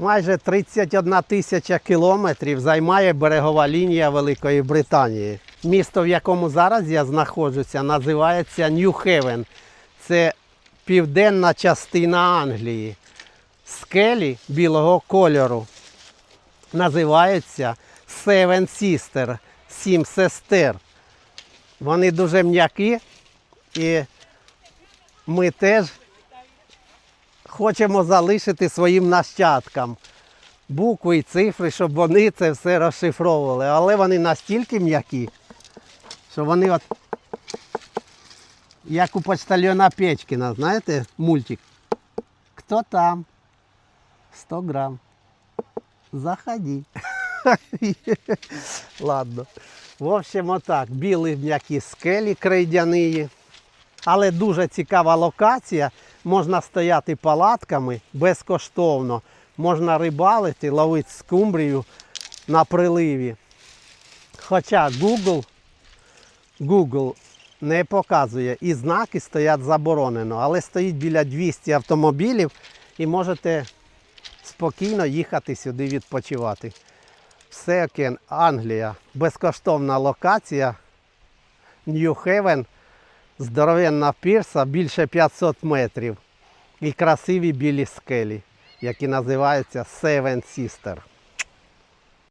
Майже 31 тисяча кілометрів займає берегова лінія Великої Британії. Місто, в якому зараз я знаходжуся, називається Нью-Хевен. Це південна частина Англії. Скелі білого кольору називаються Seven Sister, сім сестер. Вони дуже м'які і ми теж хочемо залишити своїм нащадкам букви і цифри, щоб вони це все розшифровували. Але вони настільки м'які, що вони от як у почтальона Печкіна, знаєте, мультик. Хто там? 100 грам. Заходи. Ладно. В общем, отак. Білі м'які скелі крейдяні. Але дуже цікава локація. Можна стояти палатками безкоштовно. Можна рибалити, ловити скумбрію на приливі. Хоча Google, Google не показує і знаки стоять заборонено, але стоїть біля 200 автомобілів і можете спокійно їхати сюди відпочивати. Все Англія, безкоштовна локація. Нью-Хевен, здоровенна пірса, більше 500 метрів. І красиві білі скелі, які називаються Seven Sister.